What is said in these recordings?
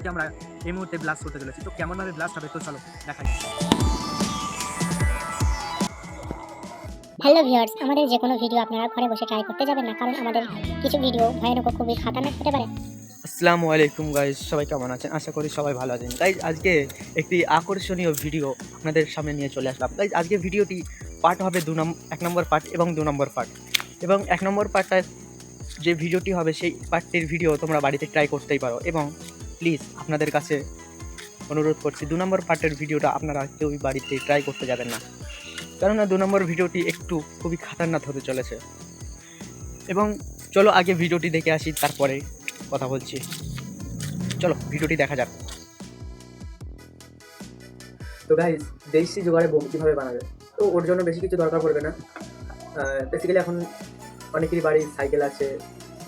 ভিডিওকে আমরা এই মুহূর্তে ব্লাস্ট করতে চলেছি। তো কেমনভাবে ব্লাস্ট হবে তো চলো দেখা হ্যালো ভিউয়ার্স আমাদের যে কোনো ভিডিও আপনারা ঘরে বসে ট্রাই করতে যাবেন না কারণ আমাদের কিছু ভিডিও ভয়ানক খুবই খাতারনাক হতে পারে। আসসালামু আলাইকুম গাইজ সবাই কেমন আছেন? আশা করি সবাই ভালো আছেন। গাইজ আজকে একটি আকর্ষণীয় ভিডিও আপনাদের সামনে নিয়ে চলে আসলাম। গাইজ আজকে ভিডিওটি পার্ট হবে দু নম্বর এক নম্বর পার্ট এবং দু নম্বর পার্ট এবং এক নম্বর পার্টটার যে ভিডিওটি হবে সেই পার্টটির ভিডিও তোমরা বাড়িতে ট্রাই করতেই পারো। এবং প্লিজ আপনাদের কাছে অনুরোধ করছি, দু নম্বর পার্টের ভিডিওটা আপনারা কেউই বাড়িতে ট্রাই করতে যাবেন না। কেননা দু নম্বর ভিডিওটি একটু খুবই খাতারনাক হতে চলেছে। এবং চলো আগে ভিডিওটি দেখে আসি, তারপরে কথা বলছি। চলো, ভিডিওটি দেখা যাক। তো গাইজ দেশি জোগাড়ে বোম কীভাবে বানাবে? তো ওর জন্য বেশি কিছু দরকার পড়বে না। বেসিক্যালি এখন অনেকেরই বাড়ি সাইকেল আছে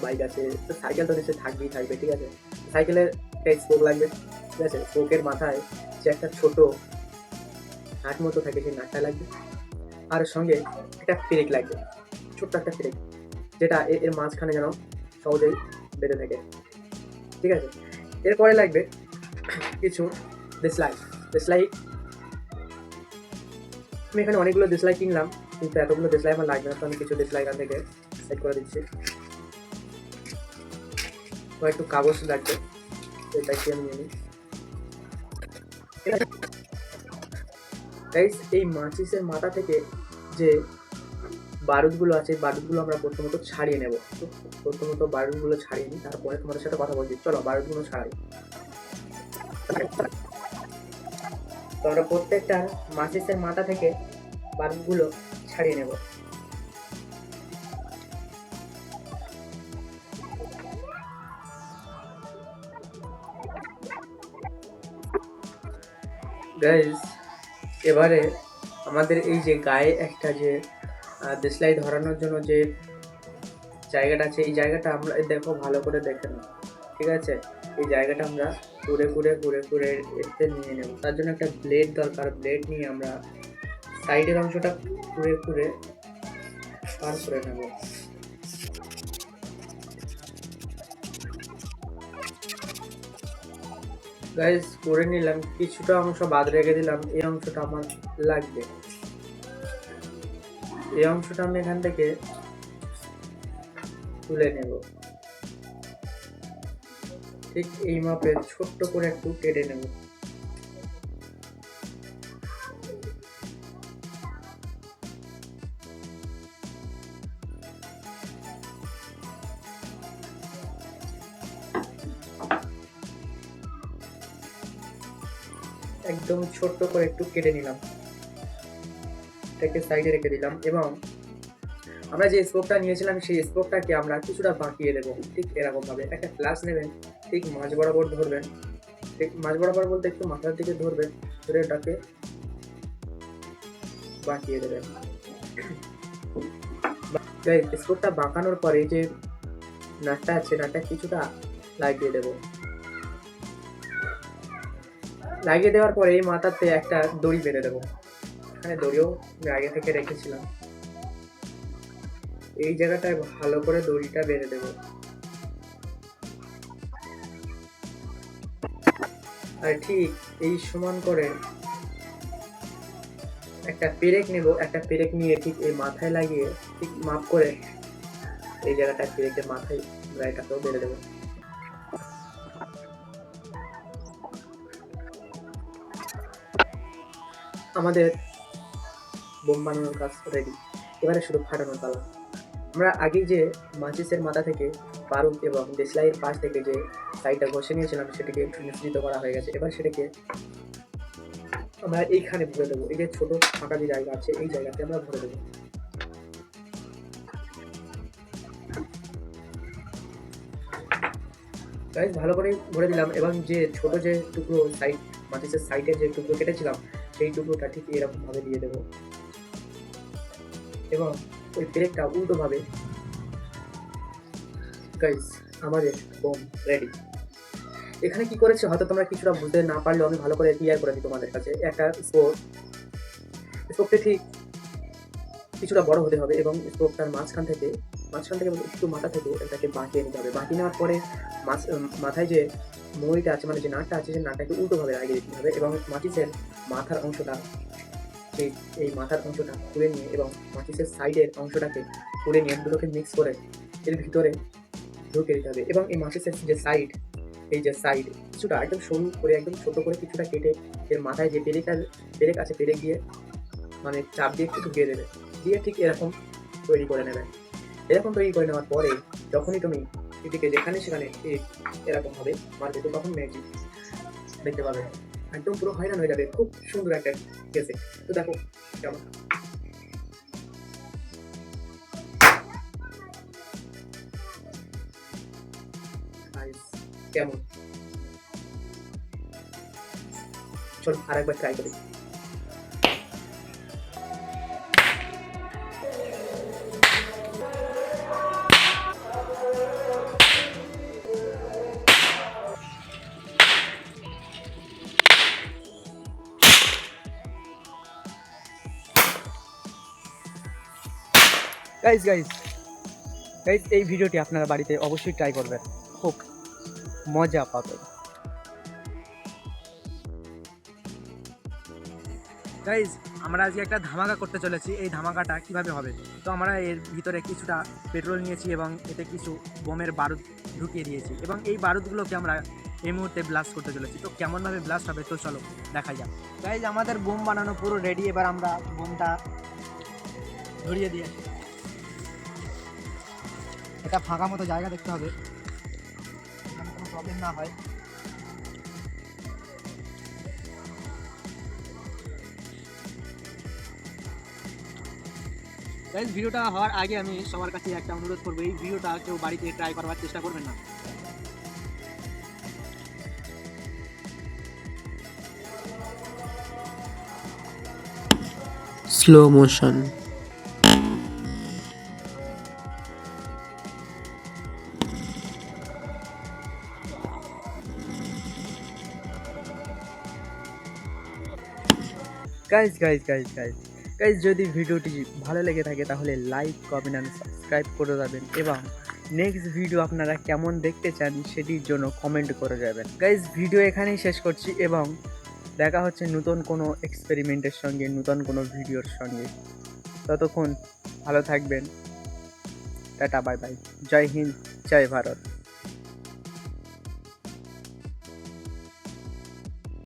বাইক আছে, তো সাইকেল তো নিশ্চয়ই থাকবেই, থাকবে, ঠিক আছে? সাইকেলের একটা স্পোক লাগবে। ঠিক আছে? স্পোকের মাথায় যে একটা ছোট নাট মতো থাকে, সেই নাটটা লাগবে। আর সঙ্গে একটা পেরেক লাগবে। ছোট্ট একটা পেরেক যেটা এর মাঝখানে যেন সহজেই বেঁধে থাকে। ঠিক আছে? এরপরে লাগবে কিছু দেশলাই দেশলাই আমি এখানে অনেকগুলো দেশলাই কিনলাম, কিন্তু এতগুলো দেশলাই আমার লাগবে না, তো আমি কিছু দেশলাই এখান থেকে সেট করে দিচ্ছি। একটু কাগজ লাগবে। এটা কি আমি নিই Guys, এই মাচিসের মাথা থেকে যে বারুদগুলো আছে বারুদগুলো আমরা প্রথমত ছাড়িয়ে নেব। প্রথমত বারুদগুলো ছাড়িয়ে নিই তারপরে তোমাদের সাথে কথা বলছি। চলো বারুদগুলো ছাড়াই তো আমরা প্রত্যেকটা মাচিসের মাথা থেকে বাল্বগুলো ছাড়িয়ে নেব। গাইজ এবারে আমাদের এই যে গায়ে একটা যে দেশলাই ধরানোর জন্য যে জায়গাটা আছে, এই জায়গাটা আমরা দেখো ভালো করে দেখে নাও, ঠিক আছে? এই জায়গাটা আমরা ঘুরে ঘুরে ঘুরে ঘুরে এতে নিয়ে নেব। তার জন্য একটা ব্লেড দরকার ব্লেড নিয়ে আমরা সাইডের অংশটা ঘুরে ঘুরে পার করে নেব। গাইজ করে নিলাম, কিছুটা অংশ বাদ রেখে দিলাম, এই অংশটা আমার লাগবে। এই অংশটা আমি এখান থেকে তুলে নেব। ঠিক এই মাপে ছোট্ট করে একটু কেটে নেব। একদম ছোট্ট করে একটু কেটে নিলাম। এটাকে সাইডে রেখে দিলাম এবং আমরা যে স্পোকটা নিয়েছিলাম, সেই স্পোকটাকে আমরা কিছুটা বাঁকিয়ে দেবো, ঠিক এরকম ভাবে একটা গ্লাস নেবেন, ঠিক মাঝ বরাবর ধরবেন, ঠিক মাঝ বরাবর বলতে একটু মাথার দিকে ধরবেন, ধরে ওটাকে বাঁকিয়ে দেবেন। স্পোকটা বাঁকানোর পরে যে নাটটা আছে, নাটটা কিছুটা লাগিয়ে দেবো। লাগিয়ে দেওয়ার পরে এই মাথাতে একটা দড়ি বেঁধে দেবো। এখানে দড়িও আগে থেকে রেখেছিলাম। এই জায়গাটায় ভালো করে দড়িটা বেঁধে দেবো। আর ঠিক এই সমান করে একটা পেরেক নেব, একটা পেরেক নিয়ে ঠিক এই মাথায় লাগিয়ে ঠিক মাপ করে এই জায়গাটা পেরেকের মাথায় এটাকেও বেঁধে দেবো। আমাদের বোম বানানোর কাজ রেডি এবারে শুধু ফাটানোর পালা। আমরা আগে যে মাচিসের মাথা থেকে বারুদ এবং দেশলাইয়ের পাশ থেকে যে সাইডটা ঘষে নিয়েছিলাম, সেটাকে মিশ্রিত করা হয়ে গেছে। এবার সেটাকে আমরা এইখানে ভরে দেবো। এই যে ছোট ফাঁকা যে জায়গা আছে, এই জায়গাতে আমরা ভরে দেবো। ভালো করে ভরে দিলাম। এবং যে ছোট যে টুকরো সাইড মাচিসের সাইডে যে টুকরো কেটেছিলাম সেই টুকরোটা ঠিক এরকম ভাবে দিয়ে দেবো। এবং ওই পেরেকটা উল্টো ভাবে গাইস আমাদের বোম রেডি এখানে কি করেছে? হয়তো তোমরা কিছুটা বুঝতে না পারলেও আমি ভালো করে ক্লিয়ার করে দিই তোমাদের কাছে। একটা স্পোক স্পোকটা ঠিক কিছুটা বড় হতে হবে এবং স্পোকটার মাঝখান থেকে মাঝখান থেকে একটু মাথা থেকে এটাকে বাঁকিয়ে নিতে হবে। বাঁকিয়ে নেওয়ার পরে মাছ মাথায় যে মইটা আছে মানে যে নাটটা আছে, সেই নাটটাকে উল্টোভাবে লাগিয়ে দিতে হবে এবং মাচিসের মাথার অংশটা, সেই, এই মাথার অংশটা খুলে নিয়ে এবং মাচিসের সাইডের অংশটাকে তুলে নিয়ে দুটোকে মিক্স করে এর ভিতরে ঢুকে দিতে হবে এবং এই মাচিসের যে সাইড, এই যে সাইড কিছুটা একদম সরু করে, একদম ছোট করে কিছুটা কেটে এর মাথায় যে পেরেক পেরেক আছে, পেরেক দিয়ে মানে চাপ দিয়ে একটু ঢুকিয়ে দেবে। দিয়ে ঠিক এরকম তৈরি করে নেবে। এরকম তৈরি করে নেওয়ার পরে যখনই তুমি এটিকে যেখানে সেখানে এরকম হবে, মারবে, তো তখন ম্যাজিক দেখতে পাবে। একদম পুরো হয়রান হয়ে যাবে। খুব সুন্দর একটা গেছে। তো দেখো, কেমন? কেমন? চল আরেকবার ট্রাই করি। গাইজ গাইজ গাইজ এই ভিডিওটি আপনারা বাড়িতে অবশ্যই ট্রাই করবেন। খুব মজা পাবেন। গাইজ আমরা আজকে একটা ধামাকা করতে চলেছি। এই ধামাকাটা কীভাবে হবে? তো আমরা এর ভিতরে কিছুটা পেট্রোল নিয়েছি এবং এতে কিছু বোমের বারুদ ঢুকিয়ে দিয়েছি এবং এই বারুদগুলোকে আমরা এই মুহূর্তে ব্লাস্ট করতে চলেছি। তো কেমনভাবে ব্লাস্ট হবে? তো চলো দেখা যাক। গাইজ আমাদের বোম বানানো পুরো রেডি এবার আমরা বোমটা ধরিয়ে দিয়ে এটা ফাঁকা মতো জায়গা দেখতে হবে। যেন কোনো প্রবলেম না হয়। গাইজ ভিডিওটা হওয়ার আগে আমি সবার কাছে একটা অনুরোধ করব এই ভিডিওটা কেউ বাড়িতে ট্রাই করবার চেষ্টা করবেন না। Slow motion guys guys guys guys guys যদি ভিডিওটি ভালো লেগে থাকে, তাহলে লাইক কমেন্ট অ্যান্ড সাবস্ক্রাইব করে যাবেন এবং নেক্সট ভিডিও আপনারা কেমন দেখতে চান সেটির জন্য কমেন্ট করে যাবেন। গাইজ ভিডিও এখানেই শেষ করছি এবং দেখা হচ্ছে নতুন কোনো এক্সপেরিমেন্টের সঙ্গে, নতুন কোনো ভিডিওর সঙ্গে। ততক্ষণ ভালো থাকবেন। টাটা বাই বাই জয় হিন্দ, জয় ভারত।